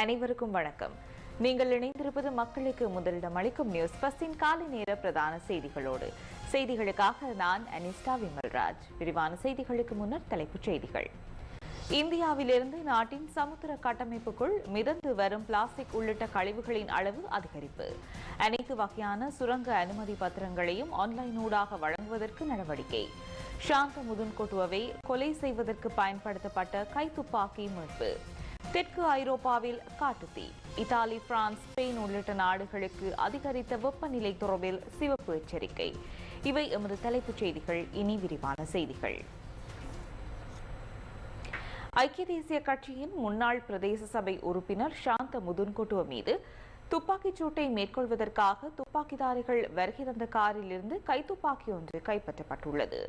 அனைவருக்கும் வணக்கம். நீங்கள் இணைந்திருப்பது மக்களுக்கு முதலிடம் அளிக்கும் நியூஸ் பஸ்டின் காலை நேர பிரதான செய்திகளோடு. செய்திகளுக்காக நான் அனிஸ்டா விமல்ராஜ். விரிவான செய்திகளுக்கு முன்னர் தலைப்புச் செய்திகள். இந்தியாவிலிருந்து நாட்டின் சமுத்திர கட்டமைப்புக்குள் மிதந்து வரும் பிளாஸ்டிக் உள்ளிட்ட கழிவுகளின் அளவு அதிகரிப்பு. அனைத்து வகையான சுரங்க அனுமதி பத்திரங்களையும் ஆன்லைன் ஊடாக வழங்குவதற்கு நடவடிக்கை. சாந்த முதுன்கொட்டுவவை கொலை செய்வதற்கு பயன்படுத்தப்பட்ட கைத்துப்பாக்கி மீட்பு. தெற்கு ஐரோப்பாவில் காட்டுத்தீ இத்தாலி பிரான்ஸ் ஸ்பெயின் உள்ளிட்ட நாடுகளுக்கு அதிகரித்த வெப்பநிலை தொடர்பில் சிவப்பு எச்சரிக்கை. இவை எமது தலைப்புச் செய்திகள். இனி விரிவான செய்திகள். ஐக்கிய தேசிய கட்சியின் முன்னாள் பிரதேச சபை உறுப்பினர் சாந்த முதுன்கொட்டுவ மீது துப்பாக்கிச் சூட்டை மேற்கொள்வதற்காக துப்பாக்கிதாரிகள் வருகை தந்த காரில் இருந்து கைத்துப்பாக்கி ஒன்று கைப்பற்றப்பட்டுள்ளது.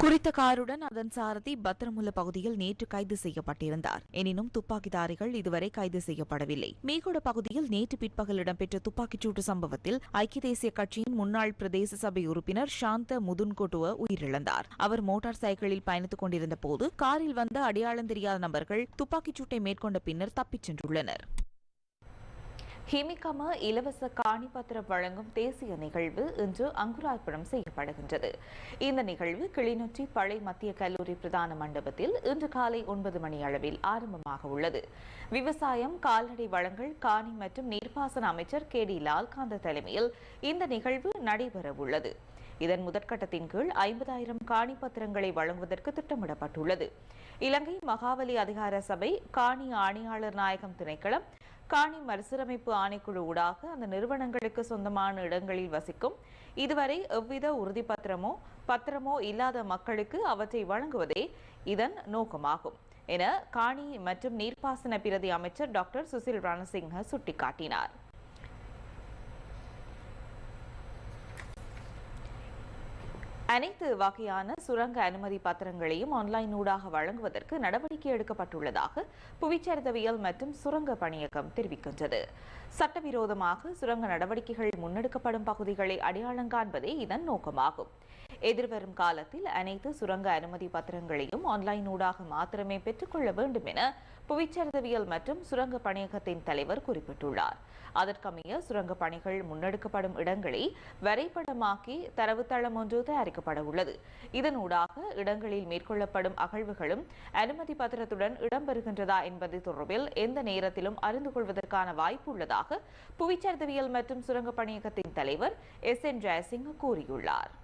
குறித்த காருடன் அதன் சாரதி பத்திரமுல்ல பகுதியில் நேற்று கைது செய்யப்பட்டிருந்தார். எனினும் துப்பாக்கிதாரிகள் இதுவரை கைது செய்யப்படவில்லை. மேகோட பகுதியில் நேற்று பிற்பகல் இடம்பெற்ற துப்பாக்கிச்சூட்டு சம்பவத்தில் ஐக்கிய தேசிய கட்சியின் முன்னாள் பிரதேச சபை உறுப்பினர் சாந்த முதுன்கொட்டுவ உயிரிழந்தார். அவர் மோட்டார் சைக்கிளில் பயணித்துக் கொண்டிருந்த போது காரில் வந்த அடையாளம் தெரியாத நபர்கள் துப்பாக்கிச்சூட்டை மேற்கொண்ட பின்னர் தப்பிச் சென்றுள்ளனர். ஹிமிகம இலவச காணிப்பத்திரம் வழங்கும் தேசிய நிகழ்வு இன்று அங்குரார்ப்பணம் செய்யப்படுகின்றது. இந்த நிகழ்வு கிளிநொச்சி பழை மத்திய கல்லூரி பிரதான மண்டபத்தில் இன்று காலை ஒன்பது மணி அளவில் ஆரம்பமாக உள்ளது. விவசாயம் கால்நடை வளங்கள் காணி மற்றும் நீர்ப்பாசன அமைச்சர் கே டி லால்காந்த தலைமையில் இந்த நிகழ்வு நடைபெறவுள்ளது இதன் முதற்கட்டத்தின் கீழ் ஐம்பதாயிரம் காணி பத்திரங்களை வழங்குவதற்கு திட்டமிடப்பட்டுள்ளது. இலங்கை மகாவலி அதிகார சபை காணி ஆணையாளர் நாயகம் திணைக்களம் காணி மறுசீரமைப்பு ஆணைக்குழு ஊடாக அந்த நிறுவனங்களுக்கு சொந்தமான இடங்களில் வசிக்கும் இதுவரை எவ்வித உறுதிப்பத்திரமோ பத்திரமோ இல்லாத மக்களுக்கு அவற்றை வழங்குவதே இதன் நோக்கமாகும் என காணி மற்றும் நீர்ப்பாசன பிரதி அமைச்சர் டாக்டர் சுசில் ரணசிங்க சுட்டிக்காட்டினார். அனைத்து வகையான சுரங்க அனுமதி பத்திரங்களையும் ஆன்லைன் ஊடாக வழங்குவதற்கு நடவடிக்கை எடுக்கப்பட்டுள்ளதாக புவிச்சரிதவியல் மற்றும் சுரங்க பணியகம் தெரிவிக்கின்றது. சட்டவிரோதமாக சுரங்க நடவடிக்கைகள் முன்னெடுக்கப்படும் பகுதிகளை அடையாளம் காண்பதே இதன் நோக்கமாகும். எதிர்வரும் காலத்தில் அனைத்து சுரங்க அனுமதி பத்திரங்களையும் ஆன்லைன் ஊடாக மாத்திரமே பெற்றுக்கொள்ள வேண்டும் என புவிச்சரிதவியல் மற்றும் சுரங்க பணியகத்தின் தலைவர் குறிப்பிட்டுள்ளார். அதற்கமைய சுரங்க பணிகள் முன்னெடுக்கப்படும் இடங்களை வரைபடமாக்கி தரவுத்தளம் ஒன்று தயாரிக்கப்பட உள்ளது. இதனூடாக இடங்களில் மேற்கொள்ளப்படும் அகழ்வுகளும் அனுமதி பத்திரத்துடன் இடம்பெறுகின்றதா என்பது தொடர்பில் எந்த நேரத்திலும் அறிந்து கொள்வதற்கான வாய்ப்பு உள்ளதாக புவிச்சரிதவியல் மற்றும் சுரங்க பணியகத்தின் தலைவர் எஸ் என் ஜெயசிங் கூறியுள்ளார்.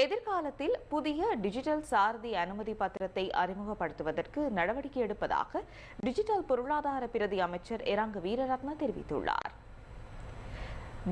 எதிர்காலத்தில் புதிய டிஜிட்டல் சாரதி அனுமதி பத்திரத்தை அறிமுகப்படுத்துவதற்கு நடவடிக்கை எடுப்பதாக டிஜிட்டல் பொருளாதார பிரதி அமைச்சர் இரங்க வீரரத்ன தெரிவித்துள்ளார்.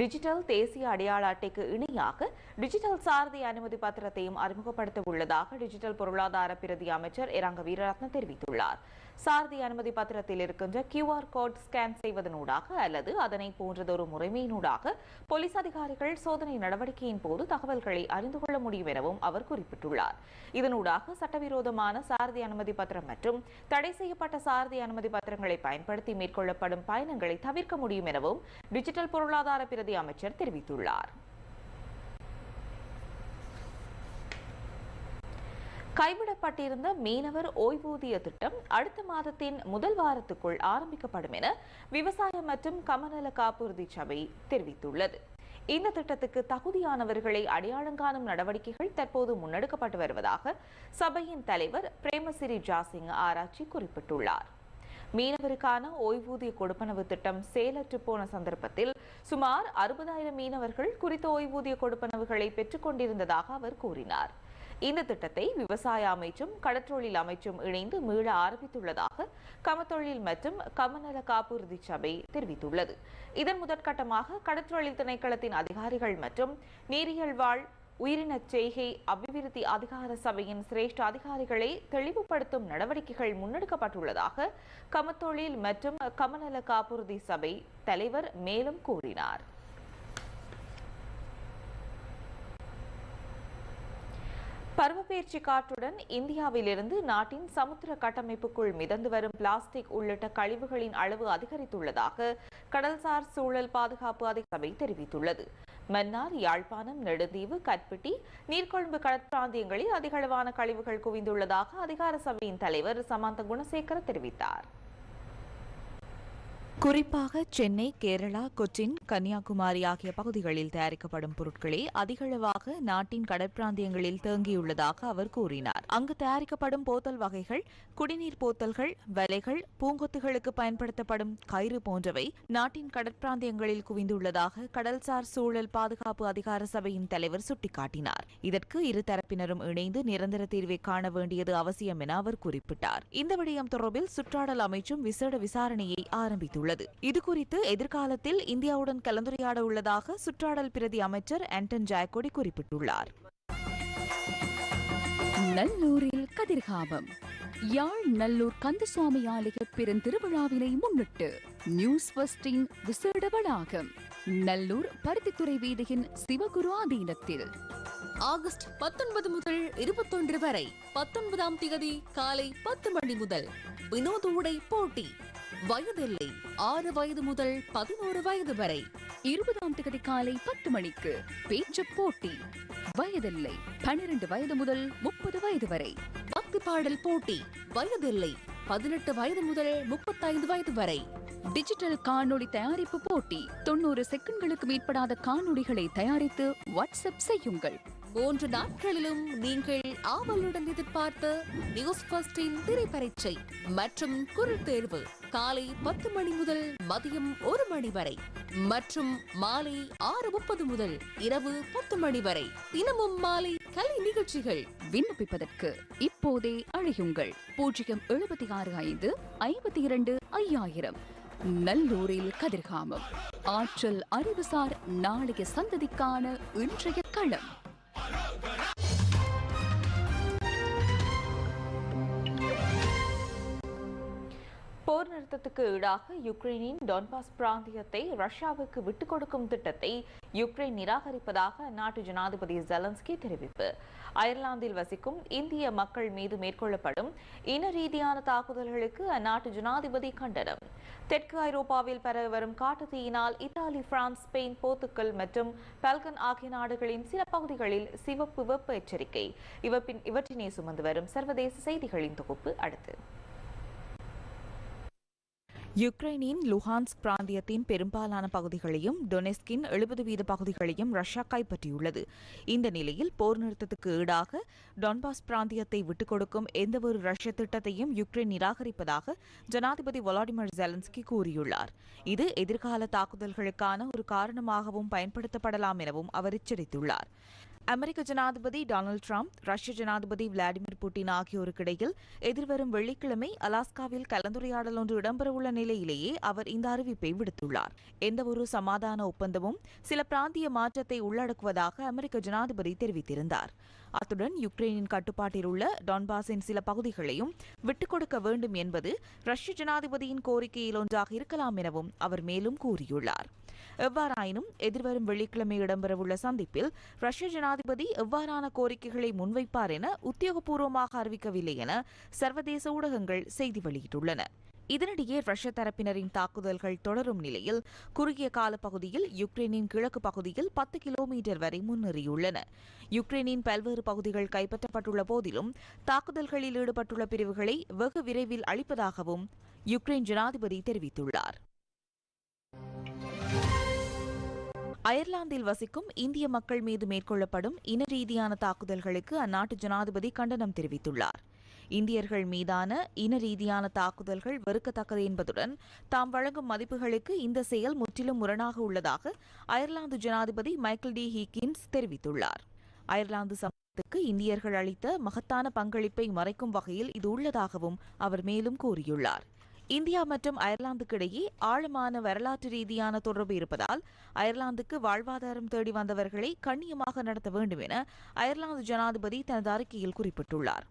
டிஜிட்டல் தேசிய அடையாள அட்டைக்கு இணையாக டிஜிட்டல் சாரதி அனுமதி பத்திரத்தையும் அறிமுகப்படுத்த உள்ளதாக டிஜிட்டல் பொருளாதார பிரதி அமைச்சர் இரங்க வீரரத்ன தெரிவித்துள்ளார். சாரதி அனுமதி பத்திரத்தில் இருக்கின்ற கியூஆர் கோட் ஸ்கேன் செய்வதனூடாக அல்லது அதனை போன்றதொரு முறைமையினூடாக போலீஸ் அதிகாரிகள் சோதனை நடவடிக்கையின் போது தகவல்களை அறிந்து கொள்ள முடியும் எனவும் அவர் குறிப்பிட்டுள்ளார். இதனூடாக சட்டவிரோதமான சாரதி அனுமதி பத்திரம் மற்றும் தடை செய்யப்பட்ட சாரதி அனுமதி பத்திரங்களை பயன்படுத்தி மேற்கொள்ளப்படும் பயணங்களை தவிர்க்க முடியும் எனவும் டிஜிட்டல் பொருளாதார பிரதி அமைச்சர் தெரிவித்துள்ளார். கைவிடப்பட்டிருந்த மீனவர் ஓய்வூதிய திட்டம் அடுத்த மாதத்தின் முதல் வாரத்துக்குள் ஆரம்பிக்கப்படும் என விவசாய மற்றும் கமநல காப்புறுதி சபை தெரிவித்துள்ளது. இந்த திட்டத்துக்கு தகுதியானவர்களை அடையாளம் காணும் நடவடிக்கைகள் தற்போது முன்னெடுக்கப்பட்டு வருவதாக சபையின் தலைவர் பிரேமசிறி ஜாசிங் ஆராய்ச்சி குறிப்பிட்டுள்ளார். மீனவருக்கான ஓய்வூதிய கொடுப்பனவு திட்டம் செயலற்று போன சந்தர்ப்பத்தில் சுமார் அறுபதாயிரம் மீனவர்கள் குறித்த ஓய்வூதிய கொடுப்பனவுகளை பெற்றுக் கொண்டிருந்ததாக அவர் கூறினார். இந்த திட்டத்தை விவசாய அமைச்சும் கடற்றொழில் அமைச்சும் இணைந்து மீள ஆரம்பித்துள்ளதாக கமத்தொழில் மற்றும் கமநல காப்புறுதி சபை தெரிவித்துள்ளது. இதன் முதற்கட்டமாக கடற்றொழில் திணைக்களத்தின் அதிகாரிகள் மற்றும் நீரியல் வாழ் உயிரினச் செய்கை அபிவிருத்தி அதிகார சபையின் சிரேஷ்ட அதிகாரிகளை தெளிவுபடுத்தும் நடவடிக்கைகள் முன்னெடுக்கப்பட்டுள்ளதாக கமத்தொழில் மற்றும் கமநல காப்புறுதி சபை தலைவர் மேலும் கூறினார். பருவப்பெயர்ச்சி காற்றுடன் இந்தியாவிலிருந்து நாட்டின் சமுத்திர கட்டமைப்புக்குள் மிதந்து வரும் பிளாஸ்டிக் உள்ளிட்ட கழிவுகளின் அளவு அதிகரித்துள்ளதாக கடல்சார் சூழல் பாதுகாப்பு அதிகார தெரிவித்துள்ளது. மன்னார் யாழ்ப்பாணம் நெடுந்தீவு கட்பிட்டி நீர்கொழும்பு கடற்பிராந்தியங்களில் அதிகளவான கழிவுகள் குவிந்துள்ளதாக அதிகார சபையின் தலைவர் சமாந்த குணசேகர தெரிவித்தார். குறிப்பாக சென்னை கேரளா கொச்சின் கன்னியாகுமரி ஆகிய பகுதிகளில் தயாரிக்கப்படும் பொருட்களே அதிகளவாக நாட்டின் கடற்பிராந்தியங்களில் தேங்கியுள்ளதாக அவர் கூறினார். அங்கு தயாரிக்கப்படும் போத்தல் வகைகள் குடிநீர் போத்தல்கள் வலைகள் பூங்கொத்துகளுக்கு பயன்படுத்தப்படும் கயிறு போன்றவை நாட்டின் கடற்பிராந்தியங்களில் குவிந்துள்ளதாக கடல்சார் சூழல் பாதுகாப்பு அதிகார சபையின் தலைவர் சுட்டிக்காட்டினார். இதற்கு இரு தரப்பினரும் இணைந்து நிரந்தர தீர்வை காண வேண்டியது அவசியம் என அவர் குறிப்பிட்டார். இந்த விடயம் தொடர்பில் சுற்றாடல் அமைச்சும் விசேட விசாரணையை ஆரம்பித்துள்ளது. இதுகுறித்து எதிர்காலத்தில் இந்தியாவுடன் கலந்துரையாட உள்ளதாக சுற்றாடல் பிரதி அமைச்சர் ஆண்டன் ஜாயக்கொடி குறிப்பிட்டுள்ளார். நல்லூரில் கதிர்காமம். யாழ் நல்லூர் கந்தசுவாமி ஆலய பெருந்திருவிழாவினை முன்னிட்டு நியூஸ் பஸ்டின் விசேட வளாகம் நல்லூர் பருத்தித்துறை வீதியின் சிவகுரு ஆதீனத்தில். ஆகஸ்ட் பத்தொன்பது முதல் இருபத்தொன்று வரை பத்தொன்பதாம் தேதி காலை பத்து மணி முதல் வினோத உடை போட்டி. வயதில்லை. ஆறு வயது முதல் பதினோரு வயது வரை இருபதாம் தேதி காலை பத்து மணிக்கு பேச்சு போட்டி. வயதில்லை. பனிரெண்டு வயது முதல் முப்பது வயது வரை பக்தி பாடல் போட்டி. வயதில்லை. பதினெட்டு வயது முதல் முப்பத்தைந்து வயது வரை டிஜிட்டல் காணொளி தயாரிப்பு போட்டி. தொண்ணூறு செகண்ட்களுக்கு மேற்படாத காணொளிகளை தயாரித்து வாட்ஸ்அப் செய்யுங்கள். மூன்று நாட்களிலும் நீங்கள் ஆவலுடன் எதிர்பார்த்த நியூஸ் ஃபர்ஸ்டின் திரைப்பரீட்சை மற்றும் குரல் தேர்வு காலை பத்து மணி முதல் மதியம் ஒரு மணி வரை மற்றும் மாலை ஆறு முப்பது முதல் இரவு பத்து மணி வரை. தினமும் மாலை கலை நிகழ்ச்சிகள் விண்ணப்பிப்பதற்கு இப்போதே அழையுங்கள். பூஜ்ஜியம் எழுபத்தி ஆறு ஐந்து ஐம்பத்தி இரண்டு ஐயாயிரம். நல்லூரில் கதிர்காமம். ஆற்றல் அறிவுசார் நாளைய சந்ததிக்கான இன்றைய களம். போர் நிறுத்தத்துக்கு ஈடாக யுக்ரைனின் டொன்பாஸ் பிராந்தியத்தை ரஷ்யாவுக்கு விட்டுக் கொடுக்கும் திட்டத்தை யுக்ரைன் நிராகரிப்பதாக அந்நாட்டு ஜனாதிபதி ஜெலன்ஸ்கி தெரிவிப்பு. அயர்லாந்தில் வசிக்கும் இந்திய மக்கள் மீது மேற்கொள்ளப்படும் இன ரீதியான தாக்குதல்களுக்கு அந்நாட்டு ஜனாதிபதி கண்டனம். தெற்கு ஐரோப்பாவில் பரவி வரும் காட்டுத்தீயினால் இத்தாலி பிரான்ஸ் ஸ்பெயின் போர்த்துக்கல் மற்றும் பல்கன் ஆகிய நாடுகளின் சில பகுதிகளில் சிவப்பு வெப்ப எச்சரிக்கை. இவற்றினை சுமந்து வரும் சர்வதேச செய்திகளின் தொகுப்பு அடுத்து. யுக்ரைனின் லுஹான்ஸ் பிராந்தியத்தின் பெரும்பாலான பகுதிகளையும் டொனெஸ்கின் எழுபது வீத பகுதிகளையும் ரஷ்யா கைப்பற்றியுள்ளது. இந்த நிலையில் போர் நிறுத்தத்துக்கு ஈடாக டொன்பாஸ் பிராந்தியத்தை விட்டுக் கொடுக்கும் எந்தவொரு ரஷ்ய திட்டத்தையும் யுக்ரைன் நிராகரிப்பதாக ஜனாதிபதி வொலாடிமிர் ஜெலன்ஸ்கி கூறியுள்ளார். இது எதிர்கால தாக்குதல்களுக்கான ஒரு காரணமாகவும் பயன்படுத்தப்படலாம் எனவும் அவர் எச்சரித்துள்ளார். அமெரிக்க ஜனாதிபதி டொனால்டு டிரம்ப் ரஷ்ய ஜனாதிபதி விளாடிமிர் புட்டின் ஆகியோருக்கிடையில் எதிர்வரும் வெள்ளிக்கிழமை அலாஸ்காவில் கலந்துரையாடல் ஒன்று இடம்பெறவுள்ள நிலையிலேயே அவர் இந்த அறிவிப்பை விடுத்துள்ளார். எந்தவொரு சமாதான ஒப்பந்தமும் சில பிராந்திய மாற்றத்தை உள்ளடக்குவதாக அமெரிக்க ஜனாதிபதி தெரிவித்திருந்தார். அத்துடன் யுக்ரைனின் கட்டுப்பாட்டில் உள்ள டான்பாஸின் சில பகுதிகளையும் விட்டுக் கொடுக்க வேண்டும் என்பது ரஷ்ய ஜனாதிபதியின் கோரிக்கையில் ஒன்றாக இருக்கலாம் எனவும் அவர் மேலும் கூறியுள்ளார். எவ்வாறாயினும் எதிர்வரும் வெள்ளிக்கிழமை இடம்பெறவுள்ள சந்திப்பில் ரஷ்ய ஜனாதிபதி எவ்வாறான கோரிக்கைகளை முன்வைப்பார் என உத்தியோகபூர்வமாக அறிவிக்கவில்லை என சர்வதேச ஊடகங்கள் செய்தி வெளியிட்டுள்ளன. இதனிடையே ரஷ்ய தரப்பினரின் தாக்குதல்கள் தொடரும் நிலையில் குறுகிய கால பகுதியில் யுக்ரைனின் கிழக்கு பகுதியில் பத்து கிலோமீட்டர் வரை முன்னேறியுள்ளன. யுக்ரைனின் பல்வேறு பகுதிகள் கைப்பற்றப்பட்டுள்ள போதிலும் தாக்குதல்களில் ஈடுபட்டுள்ள பிரிவுகளை வெகு விரைவில் அளிப்பதாகவும் யுக்ரைன் ஜனாதிபதி தெரிவித்துள்ளார். அயர்லாந்தில் வசிக்கும் இந்திய மக்கள் மீது மேற்கொள்ளப்படும் இன ரீதியான தாக்குதல்களுக்கு அந்நாட்டு ஜனாதிபதி கண்டனம் தெரிவித்துள்ளார். இந்தியர்கள் மீதான இன ரீதியான தாக்குதல்கள் வெறுக்கத்தக்கது என்பதுடன் தாம் வழங்கும் மதிப்புகளுக்கு இந்த செயல் முற்றிலும் முரணாக உள்ளதாக அயர்லாந்து ஜனாதிபதி மைக்கேல் டி. ஹீக்கின்ஸ் தெரிவித்துள்ளார். அயர்லாந்து சமூகத்துக்கு இந்தியர்கள் அளித்த மகத்தான பங்களிப்பை மறைக்கும் வகையில் இது உள்ளதாகவும் அவர் மேலும் கூறியுள்ளார். இந்தியா மற்றும் அயர்லாந்துக்கிடையே ஆழமான வரலாற்று ரீதியான தொடர்பு இருப்பதால் அயர்லாந்துக்கு வாழ்வாதாரம் தேடி வந்தவர்களை கண்ணியமாக நடத்த வேண்டும் என அயர்லாந்து ஜனாதிபதி தனது அறிக்கையில் குறிப்பிட்டுள்ளார்.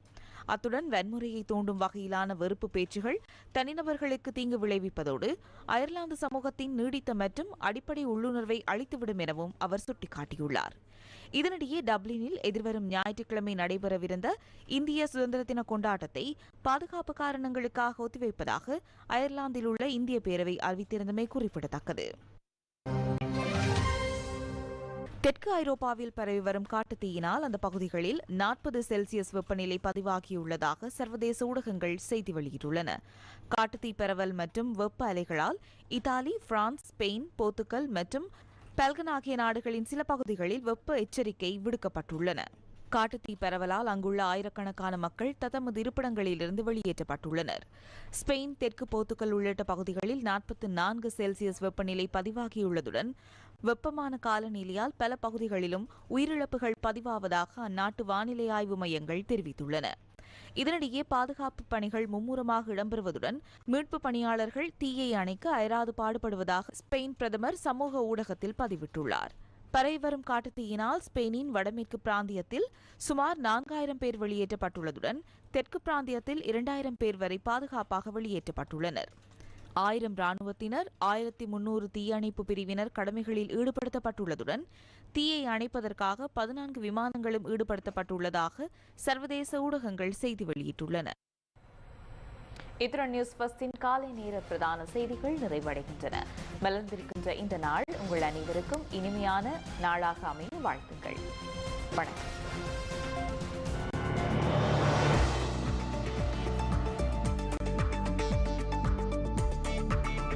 அத்துடன் வன்முறையை தூண்டும் வகையிலான வெறுப்பு பேச்சுகள் தனிநபர்களுக்கு தீங்கு விளைவிப்பதோடு அயர்லாந்து சமூகத்தின் நீடித்த மற்றும் அடிப்படை உள்ளுணர்வை அளித்துவிடும் எனவும் அவர் சுட்டிக்காட்டியுள்ளார். இதனிடையே டப்ளினில் எதிர்வரும் ஞாயிற்றுக்கிழமை நடைபெறவிருந்த இந்திய சுதந்திர தின கொண்டாட்டத்தை பாதுகாப்பு காரணங்களுக்காக ஒத்திவைப்பதாக அயர்லாந்தில் உள்ள இந்திய பேரவை அறிவித்திருந்தமை குறிப்பிடத்தக்கது. தெற்கு ஐரோப்பாவில் பரவி வரும் காட்டுத்தீயினால் அந்த பகுதிகளில் நாற்பது செல்சியஸ் வெப்பநிலை பதிவாகியுள்ளதாக சர்வதேச ஊடகங்கள் செய்தி வெளியிட்டுள்ளன. காட்டுத்தீ பரவல் மற்றும் வெப்ப அலைகளால் இத்தாலி பிரான்ஸ் ஸ்பெயின் போர்த்துக்கல் மற்றும் பெல்கன் ஆகிய நாடுகளின் சில பகுதிகளில் வெப்ப எச்சரிக்கை விடுக்கப்பட்டுள்ளன. காட்டுத்தீ பரவலால் அங்குள்ள ஆயிரக்கணக்கான மக்கள் தத்தமது இருப்பிடங்களிலிருந்து வெளியேற்றப்பட்டுள்ளனர். ஸ்பெயின் தெற்கு போத்துக்கல் உள்ளிட்ட பகுதிகளில் நாற்பத்தி நான்கு செல்சியஸ் வெப்பநிலை பதிவாகியுள்ளதுடன் வெப்பமான காலநிலையால் பல பகுதிகளிலும் உயிரிழப்புகள் பதிவாவதாக அந்நாட்டு வானிலை ஆய்வு மையங்கள் தெரிவித்துள்ளன. இதனிடையே பாதுகாப்பு பணிகள் மும்முரமாக இடம்பெறுவதுடன் மீட்பு பணியாளர்கள் தீயை அணைக்க அயராது பாடுபடுவதாக ஸ்பெயின் பிரதமர் சமூக ஊடகத்தில் பதிவிட்டுள்ளார். பரவி காட்டுத்தீயினால் ஸ்பெயினின் வடமேற்கு பிராந்தியத்தில் சுமார் நான்காயிரம் பேர் வெளியேற்றப்பட்டுள்ளதுடன் தெற்கு பிராந்தியத்தில் இரண்டாயிரம் பேர் வரை பாதுகாப்பாக வெளியேற்றப்பட்டுள்ளனர். ஆயிரம் ராணுவத்தினர் ஆயிரத்தி முன்னூறு தீயணைப்பு பிரிவினர் கடமைகளில் ஈடுபடுத்தப்பட்டுள்ளதுடன் தீயை அணைப்பதற்காக பதினான்கு விமானங்களும் ஈடுபடுத்தப்பட்டுள்ளதாக சர்வதேச ஊடகங்கள் செய்தி வெளியிட்டுள்ளன. இத்துடன் நியூஸ் பஸ்டின் காலை நேர பிரதான செய்திகள் நிறைவடைகின்றன. மலர்ந்திருக்கின்ற இந்த நாள் உங்கள் அனைவருக்கும் இனிமையான நாளாக அமைய வாழ்த்துங்கள் வணக்கம்.